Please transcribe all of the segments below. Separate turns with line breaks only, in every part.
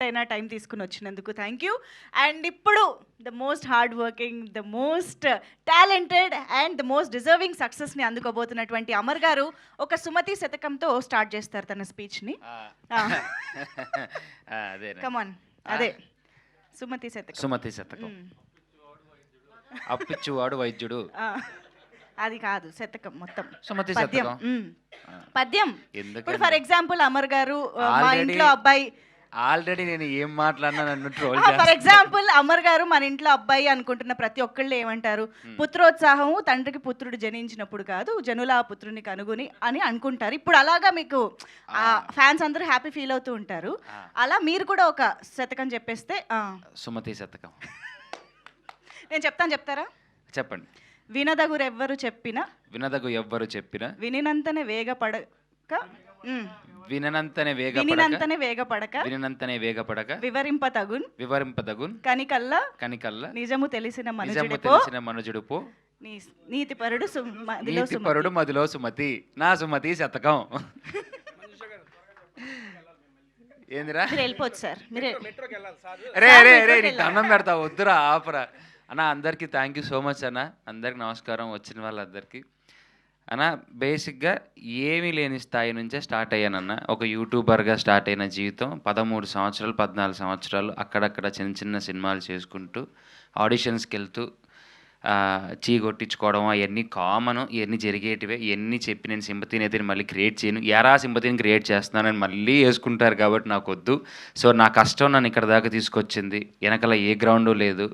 అయినా టైం తీసుకుని వచ్చినందుకు థ్యాంక్ యూ. అండ్ ఇప్పుడు the most hard working the most talented and the most deserving సక్సెస్ని అందుకోబోతున్నటువంటి అమర్ గారు ఒక సుమతి శతకంతో స్టార్ట్ చేస్తారు తన స్పీచ్ని కమాన్ అదే. సుమతి శతకం.
సుమతి శతకం. అప్పిచ్చువాడు వైద్యుడు.
అది కాదు శతకం మొత్తం.
సుమతి
పద్యం. పద్యం. ఇప్పుడు ఫర్ ఎగ్జాంపుల్ అమర్ గారు మా ఇంట్లో అబ్బాయి
ఆల్రెడీ నేను ఏం మాట్లాడినా నన్ను ట్రోల్
ఫర్ ఎగ్జాంపుల్ అమర్ గారు మన ఇంట్లో అబ్బాయి అనుకుంటున్న ప్రతి ఒక్కళ్ళు ఏమంటారు? పుత్రోత్సాహము తండ్రికి పుత్రుడు జనించినప్పుడు కాదు జనుల ఆ పుత్రుని కనుగొని అని అనుకుంటారు. ఇప్పుడు అలాగా మీకు ఆ ఫ్యాన్స్ అందరూ హ్యాపీ ఫీల్ అవుతూ ఉంటారు. అలా మీరు కూడా ఒక శతకం చెప్పేస్తే
సుమతి శతకం.
నేను చెప్తాను చెప్తారా?
చెప్పండి.
వినదగురెవ్వరు చెప్పిన
వినదగు ఎవ్వరు చెప్పిన
వినినంతనే వేగపడక
విననంతనే వేగపడక.
వినినంతనే వేగపడక.
విననంతనే వేగపడక.
వివరింపతగున్
వివరింపదగున్.
కనికల్లా.
కనికల్ల.
నిజము తెలిసిన
నిజము
మనుజుడిపో.
తెలిసిన మనుజుడు పో.
నీ నీతిపరుడు మదిలో
నీతి
సుమతి.
పరుడు మదిలో సుమతి. నా సుమతి శతకం. ఏందిరా?
మీరు వెళ్ళిపోవచ్చు సార్. మీరే
రే
సార్
రే రే నీకు? దండం పెడతా వద్దురా ఆపరా. అన్న అందరికీ థ్యాంక్ యూ సో మచ్ అన్న. అందరికి నమస్కారం వచ్చిన వాళ్ళందరికీ. అన్న బేసిక్గా ఏమీ లేని స్థాయి నుంచే స్టార్ట్ అయ్యానన్న. ఒక యూట్యూబర్గా స్టార్ట్ అయిన జీవితం పదమూడు సంవత్సరాలు పద్నాలుగు సంవత్సరాలు అక్కడక్కడ చిన్న చిన్న సినిమాలు చేసుకుంటూ ఆడిషన్స్కి వెళ్తూ చీ కొట్టించుకోవడం అవన్నీ కామన్. ఇవన్నీ జరిగేటివే. ఇవన్నీ చెప్పి నేను సింపతిని అయితే మళ్ళీ క్రియేట్ చేయను. ఎరా సింపతిని క్రియేట్ చేస్తున్నానని మళ్ళీ వేసుకుంటారు కాబట్టి నాకు వద్దు సో నా కష్టం నన్ను ఇక్కడ దాకా తీసుకొచ్చింది. వెనకాల ఏ గ్రౌండు లేదు.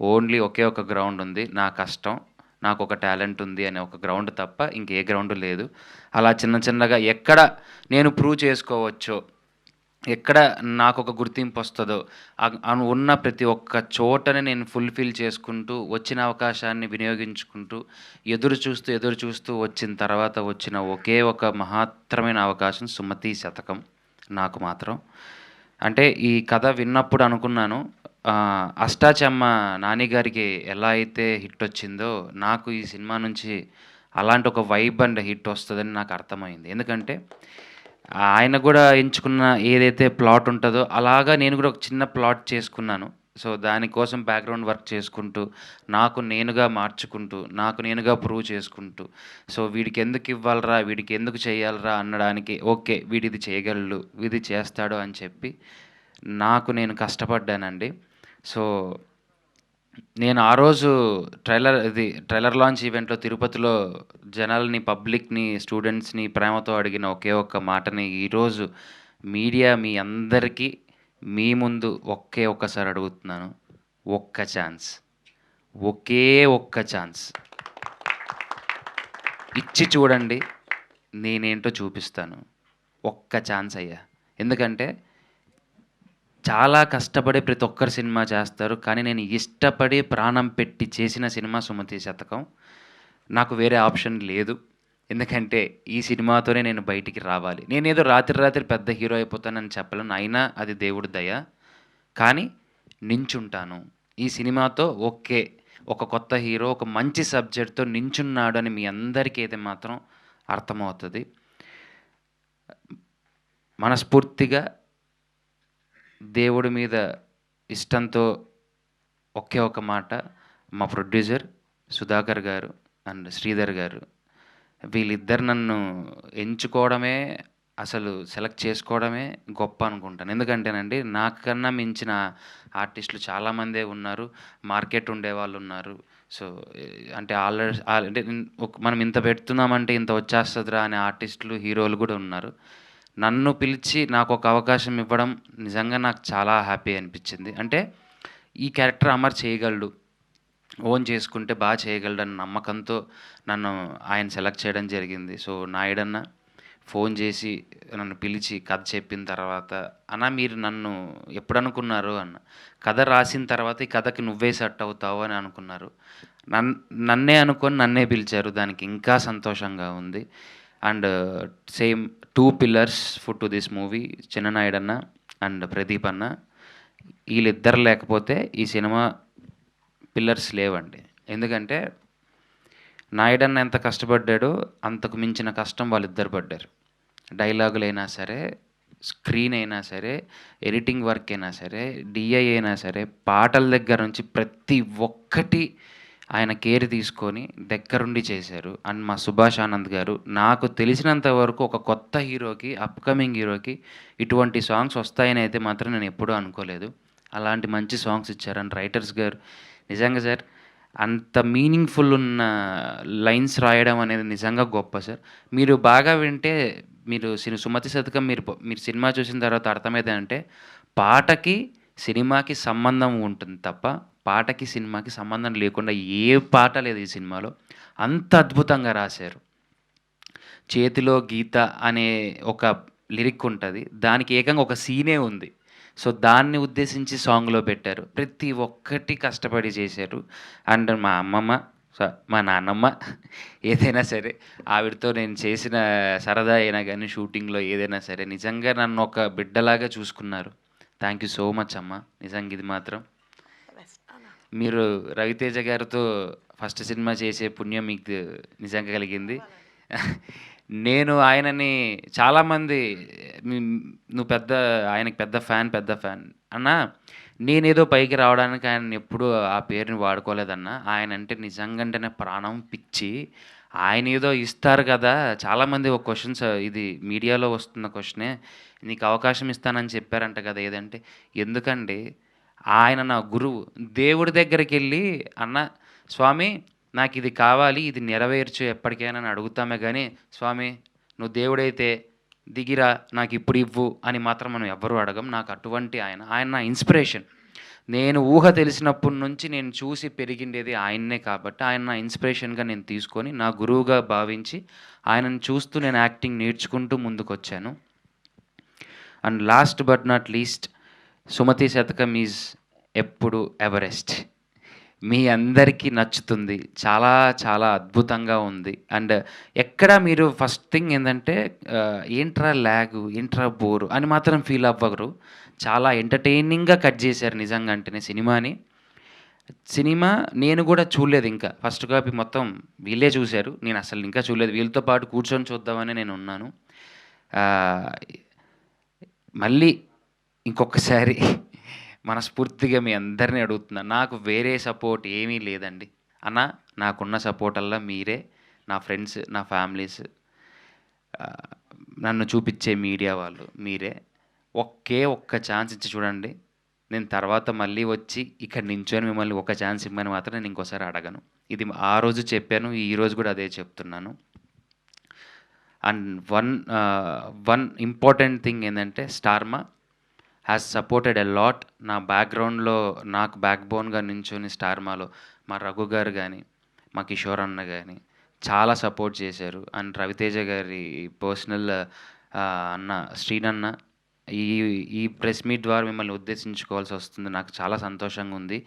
ఓన్లీ ఒకే ఒక గ్రౌండ్ ఉంది. నా కష్టం. నాకు ఒక టాలెంట్ ఉంది అనే ఒక గ్రౌండ్ తప్ప ఇంకే గ్రౌండ్ లేదు. అలా చిన్న చిన్నగా ఎక్కడ నేను ప్రూవ్ చేసుకోవచ్చో ఎక్కడ నాకు ఒక గుర్తింపు వస్తుందో ఉన్న ప్రతి ఒక్క చోటని నేను ఫుల్ఫిల్ చేసుకుంటూ వచ్చిన అవకాశాన్ని వినియోగించుకుంటూ ఎదురు చూస్తూ ఎదురు చూస్తూ వచ్చిన తర్వాత వచ్చిన ఒకే ఒక మహత్తరమైన అవకాశం సుమతి శతకం. నాకు మాత్రం. అంటే ఈ కథ విన్నప్పుడు అనుకున్నాను అష్టాచమ్మ నానిగారికి ఎలా అయితే హిట్ వచ్చిందో నాకు ఈ సినిమా నుంచి అలాంటి ఒక వైబ్ అండ్ హిట్ వస్తుందని నాకు అర్థమైంది. ఎందుకంటే ఆయన కూడా ఎంచుకున్న ఏదైతే ప్లాట్ ఉంటుందో అలాగా నేను కూడా ఒక చిన్న ప్లాట్ చేసుకున్నాను. సో దానికోసం బ్యాక్గ్రౌండ్ వర్క్ చేసుకుంటూ నాకు నేనుగా మార్చుకుంటూ నాకు నేనుగా ప్రూవ్ చేసుకుంటూ సో వీడికి ఎందుకు ఇవ్వాలరా వీడికి ఎందుకు చేయాలరా అనడానికి ఓకే వీడిది చేయగలడు ఇది చేస్తాడు అని చెప్పి నాకు నేను కష్టపడ్డానండి. సో నేను ఆ రోజు ట్రైలర్ ఇది ట్రైలర్ లాంచ్ ఈవెంట్లో తిరుపతిలో జనాల్ని పబ్లిక్ని స్టూడెంట్స్ని ప్రేమతో అడిగిన ఒకే ఒక్క మాటని ఈరోజు మీడియా మీ అందరికీ మీ ముందు ఒకే ఒక్కసారి అడుగుతున్నాను. ఒక్క ఛాన్స్. ఒకే ఒక్క ఛాన్స్. ఇచ్చి చూడండి నేనేంటో చూపిస్తాను. ఒక్క ఛాన్స్ అయ్యా. ఎందుకంటే చాలా కష్టపడి ప్రతి ఒక్కరు సినిమా చేస్తారు కానీ నేను ఇష్టపడి ప్రాణం పెట్టి చేసిన సినిమా సుమతి శతకం. నాకు వేరే ఆప్షన్ లేదు. ఎందుకంటే ఈ సినిమాతోనే నేను బయటికి రావాలి. నేనేదో రాత్రి రాత్రి పెద్ద హీరో అయిపోతానని చెప్పలేను. అయినా అది దేవుడి దయ. కానీ నించుంటాను. ఈ సినిమాతో ఓకే. ఒక కొత్త హీరో ఒక మంచి సబ్జెక్ట్తో నించున్నాడు అని మీ అందరికీ అయితే మాత్రం అర్థమవుతుంది. మనస్ఫూర్తిగా దేవుడి మీద ఇష్టంతో ఒకే ఒక మాట మా ప్రొడ్యూసర్ సుధాకర్ గారు అండ్ శ్రీధర్ గారు వీళ్ళిద్దరు నన్ను ఎంచుకోవడమే అసలు సెలెక్ట్ చేసుకోవడమే గొప్ప అనుకుంటాను. ఎందుకంటేనండి నాకన్నా మించిన ఆర్టిస్టులు చాలామందే ఉన్నారు మార్కెట్ ఉండేవాళ్ళు ఉన్నారు. సో అంటే ఆల్రెడీ అంటే మనం ఇంత పెడుతున్నామంటే ఇంత వచ్చేస్తుందిరా అనే ఆర్టిస్టులు హీరోలు కూడా ఉన్నారు. నన్ను పిలిచి నాకు ఒక అవకాశం ఇవ్వడం నిజంగా నాకు చాలా హ్యాపీ అనిపించింది. అంటే ఈ క్యారెక్టర్ అమర్ చేయగలడు. ఓన్ చేసుకుంటే బాగా చేయగలడు అన్న నమ్మకంతో నన్ను ఆయన సెలెక్ట్ చేయడం జరిగింది. సో నాయుడన్న ఫోన్ చేసి నన్ను పిలిచి కథ చెప్పిన తర్వాత అన్న మీరు నన్ను ఎప్పుడు అనుకున్నారు అన్న. కథ రాసిన తర్వాత ఈ కథకి నువ్వే సెట్ అవుతావు అని అనుకున్నారు. నన్ నన్నే అనుకొని నన్నే పిలిచారు. దానికి ఇంకా సంతోషంగా ఉంది. And same two pillars food to this movie Chinna Naidu అన్న అండ్ ప్రదీప్ అన్న వీళ్ళిద్దరు లేకపోతే ఈ సినిమా పిల్లర్స్ లేవండి. ఎందుకంటే నాయుడన్న ఎంత కష్టపడ్డాడో అంతకు మించిన కష్టం వాళ్ళిద్దరు పడ్డారు. డైలాగులైనా సరే స్క్రీన్ అయినా సరే ఎడిటింగ్ వర్క్ అయినా సరే డిఐ అయినా సరే పాటల దగ్గర నుంచి ప్రతి ఒక్కటి ఆయన కేర్ తీసుకొని దగ్గరుండి చేశారు. అండ్ మా సుభాష్ ఆనంద్ గారు నాకు తెలిసినంత వరకు ఒక కొత్త హీరోకి అప్కమింగ్ హీరోకి ఇటువంటి సాంగ్స్ వస్తాయని అయితే మాత్రం నేను ఎప్పుడూ అనుకోలేదు. అలాంటి మంచి సాంగ్స్ ఇచ్చారు. అండ్ రైటర్స్ గారు నిజంగా సార్ అంత మీనింగ్ఫుల్ ఉన్న లైన్స్ రాయడం అనేది నిజంగా గొప్ప సార్. మీరు బాగా వింటే మీరు సిని సుమతి శతకం మీరు మీరు సినిమా చూసిన తర్వాత అర్థమైతే అంటే పాటకి సినిమాకి సంబంధం ఉంటుంది తప్ప పాటకి సినిమాకి సంబంధం లేకుండా ఏ పాట లేదు ఈ సినిమాలో. అంత అద్భుతంగా రాశారు. చేతిలో గీత అనే ఒక లిరిక్ ఉంటుంది. దానికి ఏకంగా ఒక సీనే ఉంది. సో దాన్ని ఉద్దేశించి సాంగ్లో పెట్టారు. ప్రతి ఒక్కటి కష్టపడి చేశారు. అండ్ మా అమ్మమ్మ మా నాన్నమ్మ ఏదైనా సరే ఆవిడతో నేను చేసిన సరదా అయినా కానీ షూటింగ్లో ఏదైనా సరే నిజంగా నన్ను ఒక బిడ్డలాగా చూసుకున్నారు. థ్యాంక్ యూ సో మచ్ అమ్మ. నిజంగా ఇది మాత్రం మీరు రవితేజ గారితో ఫస్ట్ సినిమా చేసే పుణ్యం మీకు నిజంగా కలిగింది. నేను ఆయనని చాలామంది నువ్వు పెద్ద ఆయనకి పెద్ద ఫ్యాన్ పెద్ద ఫ్యాన్. అన్న నేనేదో పైకి రావడానికి ఆయన ఎప్పుడూ ఆ పేరుని వాడుకోలేదన్న. ఆయన అంటే నిజంగా అంటేనే ప్రాణం పిచ్చి. ఆయన ఏదో ఇస్తారు కదా. చాలామంది ఒక క్వశ్చన్స్ ఇది మీడియాలో వస్తున్న క్వశ్చనే నీకు అవకాశం ఇస్తానని చెప్పారంట కదా ఏదంటే ఎందుకండి ఆయన నా గురువు. దేవుడి దగ్గరికి వెళ్ళి అన్న స్వామి నాకు ఇది కావాలి ఇది నెరవేర్చు ఎప్పటికైనా అని అడుగుతామే కానీ స్వామి నువ్వు దేవుడైతే దిగిరా నాకు ఇప్పుడు ఇవ్వు అని మాత్రం మనం ఎవ్వరూ అడగం. నాకు అటువంటి ఆయన ఆయన నా ఇన్స్పిరేషన్. నేను ఊహ తెలిసినప్పటి నుంచి నేను చూసి పెరిగిండేది ఆయన్నే కాబట్టి ఆయన నా ఇన్స్పిరేషన్గా నేను తీసుకొని నా గురువుగా భావించి ఆయనను చూస్తూ నేను యాక్టింగ్ నేర్చుకుంటూ ముందుకు వచ్చాను and last but not least Sumathi Satakam is ఎప్పుడు ఎవరెస్ట్ మీ అందరికీ నచ్చుతుంది. చాలా చాలా అద్భుతంగా ఉంది. అండ్ ఎక్కడ మీరు ఫస్ట్ థింగ్ ఏంటంటే ఏంట్రా ల్యాగ్ ఏంట్రా బోరు అని మాత్రం ఫీల్ అవ్వరు. చాలా ఎంటర్టైనింగ్గా కట్ చేశారు నిజంగా అంటేనే సినిమాని. సినిమా నేను కూడా చూడలేదు ఇంకా. ఫస్ట్ కాపీ మొత్తం వీళ్ళే చూశారు. నేను అసలు ఇంకా చూడలేదు. వీళ్ళతో పాటు కూర్చొని చూద్దామని నేను ఉన్నాను. మళ్ళీ ఇంకొకసారి మనస్ఫూర్తిగా మీ అందరినీ అడుగుతున్నా నాకు వేరే సపోర్ట్ ఏమీ లేదండి. అన్న నాకున్న సపోర్ట్ అల్లా మీరే నా ఫ్రెండ్స్ నా ఫ్యామిలీస్ నన్ను చూపించే మీడియా వాళ్ళు మీరే. ఒకే ఒక్క ఛాన్స్ ఇచ్చి చూడండి. నేను తర్వాత మళ్ళీ వచ్చి ఇక్కడ నించొని మిమ్మల్ని ఒక ఛాన్స్ ఇమ్మని మాత్రం నేను ఇంకోసారి అడగను. ఇది ఆ రోజు చెప్పాను ఈ రోజు కూడా అదే చెప్తున్నాను. And one one important thing ఏంటంటే Star Maa has supported a lot నా బ్యాక్గ్రౌండ్లో నాకు బ్యాక్ బోన్గా స్టార్ స్టార్మాలో మా రఘు గారు కానీ మా కిషోర్ అన్న కానీ చాలా సపోర్ట్ చేశారు. అండ్ రవితేజ గారి పర్సనల్ అన్న శ్రీనన్న ఈ ఈ ప్రెస్ మీట్ ద్వారా మిమ్మల్ని ఉద్దేశించుకోవాల్సి వస్తుంది. నాకు చాలా సంతోషంగా ఉంది.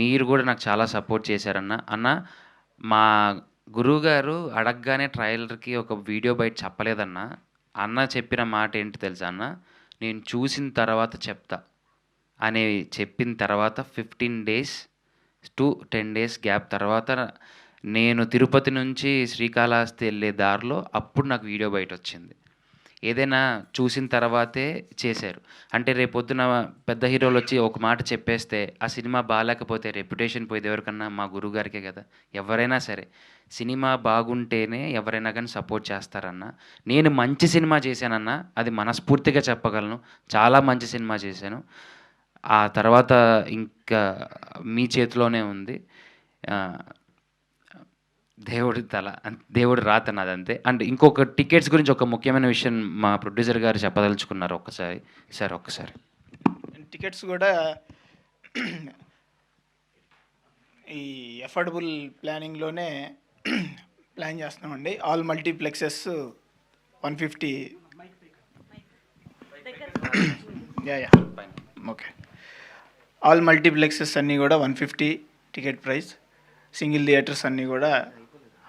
మీరు కూడా నాకు చాలా సపోర్ట్ చేశారన్న. అన్న మా గురువుగారు అడగగానే ట్రయలర్కి ఒక వీడియో బయట చెప్పలేదన్న. అన్న చెప్పిన మాట ఏంటి తెలుసా అన్న? నేను చూసిన తర్వాత చెప్తా. అని చెప్పిన తర్వాత fifteen days to ten days gap తర్వాత నేను తిరుపతి నుంచి శ్రీకాళహస్తి వెళ్ళే దారిలో అప్పుడు నాకు వీడియో బయట వచ్చింది ఏదైనా చూసిన తర్వాతే చేశారు. అంటే రేపొద్దున పెద్ద హీరోలు వచ్చి ఒక మాట చెప్పేస్తే ఆ సినిమా బాగాలేకపోతే రెప్యుటేషన్ పోయేది ఎవరికన్నా? మా గురువుగారికే కదా. ఎవరైనా సరే. సినిమా బాగుంటేనే ఎవరైనా కానీ సపోర్ట్ చేస్తారన్న. నేను మంచి సినిమా చేశానన్న అది మనస్ఫూర్తిగా చెప్పగలను. చాలా మంచి సినిమా చేశాను. ఆ తర్వాత ఇంకా మీ చేతిలోనే ఉంది. దేవుడి తల దేవుడు దేవుడి రాత నాది అంతే అండ్ ఇంకొక టికెట్స్ గురించి ఒక ముఖ్యమైన విషయం మా ప్రొడ్యూసర్ గారు చెప్పదలుచుకున్నారు ఒక్కసారి. సార్ ఒక్కసారి.
టికెట్స్ కూడా ఈ అఫోర్డబుల్ ప్లానింగ్లోనే ప్లాన్ చేస్తున్నామండి. All multiplexes one fifty. Yeah yeah. Okay. All multiplexes అన్నీ కూడా one fifty ticket price. Single theatres అన్నీ కూడా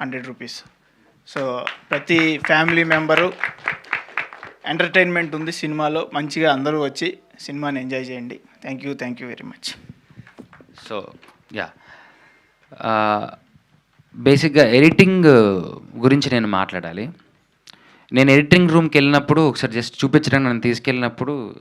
హండ్రెడ్ రూపీస్. సో ప్రతి ఫ్యామిలీ మెంబరు ఎంటర్టైన్మెంట్ ఉంది సినిమాలో. మంచిగా అందరూ వచ్చి సినిమాని ఎంజాయ్ చేయండి. Thank you thank you very much.
So yeah. బేసిక్గా ఎడిటింగ్ గురించి నేను మాట్లాడాలి. నేను ఎడిటింగ్ రూమ్కి వెళ్ళినప్పుడు ఒకసారి జస్ట్ చూపించడానికి నన్ను తీసుకెళ్ళినప్పుడు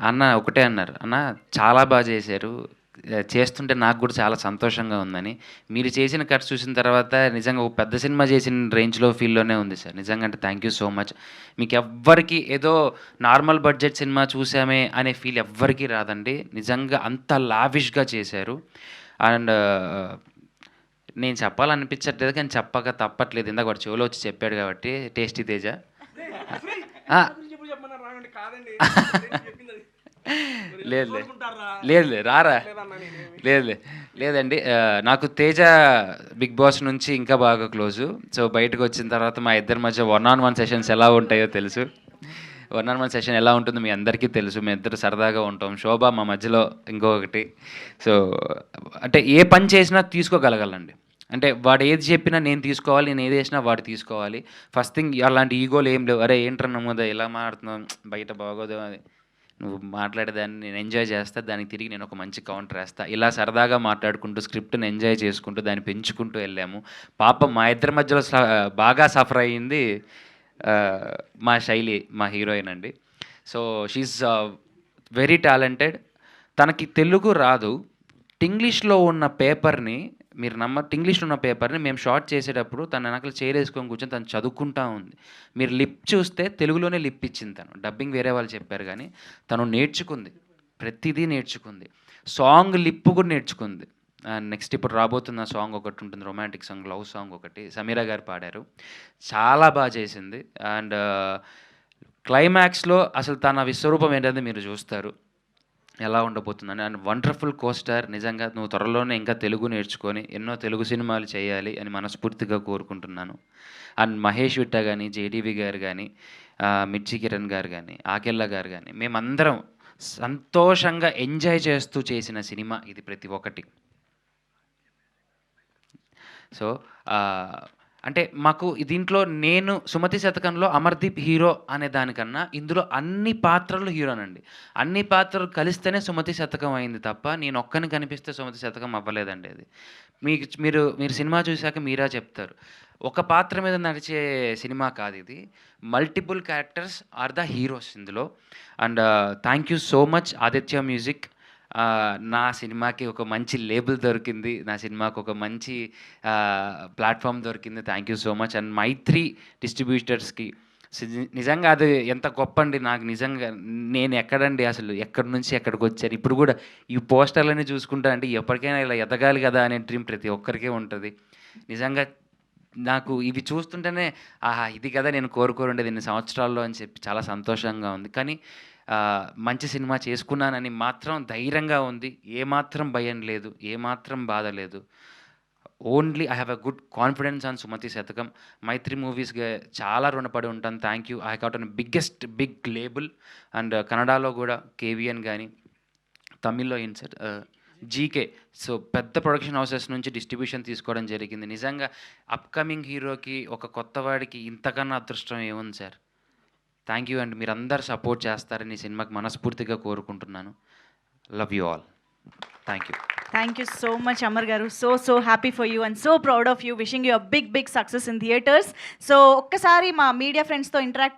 అన్న ఒకటే అన్నారు. అన్న చాలా బాగా చేశారు. చేస్తుంటే నాకు కూడా చాలా సంతోషంగా ఉందని. మీరు చేసిన కట్స్ చూసిన తర్వాత నిజంగా ఒక పెద్ద సినిమా చేసిన రేంజ్లో ఫీల్లోనే ఉంది సార్. నిజంగా అంటే థ్యాంక్ యూ సో మచ్ మీకు ఎవ్వరికి ఏదో నార్మల్ బడ్జెట్ సినిమా చూసామే అనే ఫీల్ ఎవ్వరికీ రాదండి. నిజంగా అంత లావిష్గా చేశారు. అండ్ నేను చెప్పాలనిపించట్లేదు కానీ చెప్పక తప్పట్లేదు. ఇందాక వాడు చెవులో వచ్చి చెప్పాడు కాబట్టి టేస్టీ తేజ. ఆ. లేదు లేదు. లేదు లేదు రారా. లేదు లేదు. లేదండి నాకు తేజ బిగ్ బాస్ నుంచి ఇంకా బాగా క్లోజు. సో బయటకు వచ్చిన తర్వాత మా ఇద్దరి మధ్య వన్ ఆన్ వన్ సెషన్స్ ఎలా ఉంటాయో తెలుసు. వన్ ఆన్ వన్ సెషన్ ఎలా ఉంటుందో మీ అందరికీ తెలుసు. మీ ఇద్దరు సరదాగా ఉంటాం. శోభ మా మధ్యలో ఇంకొకటి. సో అంటే ఏ పని చేసినా తీసుకోగలగాలండి. అంటే వాడు ఏది చెప్పినా నేను తీసుకోవాలి నేను ఏది చేసినా వాడు తీసుకోవాలి. ఫస్ట్ థింగ్ అలాంటి ఈగోలు ఏం లేవు. అరే ఏంట్రా నమ్మదా ఇలా మాడుతున్నావు బయట బాగోదు అది. నువ్వు మాట్లాడేదాన్ని నేను ఎంజాయ్ చేస్తా దానికి తిరిగి నేను ఒక మంచి కౌంటర్ వేస్తా. ఇలా సరదాగా మాట్లాడుకుంటూ స్క్రిప్ట్ని ఎంజాయ్ చేసుకుంటూ దాన్ని పెంచుకుంటూ వెళ్ళాము. పాపం మా ఇద్దరి మధ్యలో బాగా సఫర్ అయ్యింది మా శైలి మా హీరోయిన్ అండి. సో షీఈ్ వెరీ టాలెంటెడ్ తనకి తెలుగు రాదు. టింగ్లీష్లో ఉన్న పేపర్ని మీరు నమ్మట్టు ఇంగ్లీష్లో ఉన్న పేపర్ని మేము షార్ట్ చేసేటప్పుడు తన వెనకాల చేరేసుకొని కూర్చొని తను చదువుకుంటా ఉంది. మీరు లిప్ చూస్తే తెలుగులోనే లిప్ ఇచ్చింది తను. డబ్బింగ్ వేరే వాళ్ళు చెప్పారు కానీ తను నేర్చుకుంది. ప్రతిదీ నేర్చుకుంది. సాంగ్ లిప్ కూడా నేర్చుకుంది. నెక్స్ట్ ఇప్పుడు రాబోతున్న సాంగ్ ఒకటి ఉంటుంది రొమాంటిక్ సాంగ్ లవ్ సాంగ్ ఒకటి. సమీరా గారు పాడారు. చాలా బాగా చేసింది. అండ్ క్లైమాక్స్లో uh, అసలు తన విశ్వరూపం ఏంటంటే మీరు చూస్తారు. ఎలా ఉండబోతుందని. అండ్ వండర్ఫుల్ కోస్టార్ నిజంగా నువ్వు త్వరలోనే ఇంకా తెలుగు నేర్చుకొని ఎన్నో తెలుగు సినిమాలు చేయాలి అని మనస్ఫూర్తిగా కోరుకుంటున్నాను. అండ్ మహేష్ విట్ట కానీ జేడీవి గారు కానీ మిర్చి కిరణ్ గారు కానీ ఆకెళ్ళ గారు కానీ మేమందరం సంతోషంగా ఎంజాయ్ చేస్తూ చేసిన సినిమా ఇది ప్రతి ఒక్కటి. సో అంటే మాకు దీంట్లో నేను సుమతి శతకంలో అమర్దీప్ హీరో అనే దానికన్నా ఇందులో అన్ని పాత్రలు హీరోనండి అన్ని పాత్రలు కలిస్తేనే సుమతి శతకం అయింది తప్ప నేను ఒక్కని కనిపిస్తే సుమతి శతకం అవ్వలేదండి అది. మీకు మీరు మీరు సినిమా చూశాక మీరా చెప్తారు. ఒక పాత్ర మీద నడిచే సినిమా కాదు ఇది. Multiple characters are the heroes ఇందులో. And thank you so much Aditya music. నా సినిమాకి ఒక మంచి లేబుల్ దొరికింది. నా సినిమాకి ఒక మంచి ప్లాట్ఫామ్ దొరికింది. Thank you so much. And Mythri డిస్ట్రిబ్యూటర్స్కి నిజంగా అది ఎంత గొప్ప అండి నాకు నిజంగా నేను ఎక్కడండి? అసలు ఎక్కడి నుంచి ఎక్కడికి వచ్చారు? ఇప్పుడు కూడా ఈ పోస్టర్లన్నీ చూసుకుంటా అంటే ఎప్పటికైనా ఇలా ఎదగాలి కదా అనే డ్రీమ్ ప్రతి ఒక్కరికే ఉంటుంది. నిజంగా నాకు ఇవి చూస్తుంటేనే ఆహా ఇది కదా నేను కోరుకోరుండేది ఎన్ని సంవత్సరాల్లో అని చెప్పి చాలా సంతోషంగా ఉంది. కానీ మంచి సినిమా చేసుకున్నానని మాత్రం ధైర్యంగా ఉంది. ఏమాత్రం భయం లేదు ఏమాత్రం బాధ లేదు. Only I have a good confidence on Sumathi Satakam Mythri మూవీస్గా చాలా రుణపడి ఉంటాను. Thank you I got an biggest big label and కన్నడలో కూడా కేవీఎన్ కానీ తమిళ్ళో ఏం సార్ uh, జీకే సో పెద్ద ప్రొడక్షన్ హౌసెస్ నుంచి డిస్ట్రిబ్యూషన్ తీసుకోవడం జరిగింది. నిజంగా అప్కమింగ్ హీరోకి ఒక కొత్త వాడికి ఇంతకన్నా అదృష్టం ఏముంది సార్? థ్యాంక్ యూ అండ్ మీరు అందరు సపోర్ట్ చేస్తారని ఈ సినిమాకి మనస్ఫూర్తిగా కోరుకుంటున్నాను. Love you all thank you
thank you so much Amar గారు so so happy for you and so proud of you wishing you big big success in theatres so ఒక్కసారి మా మీడియా ఫ్రెండ్స్తో ఇంటరాక్ట్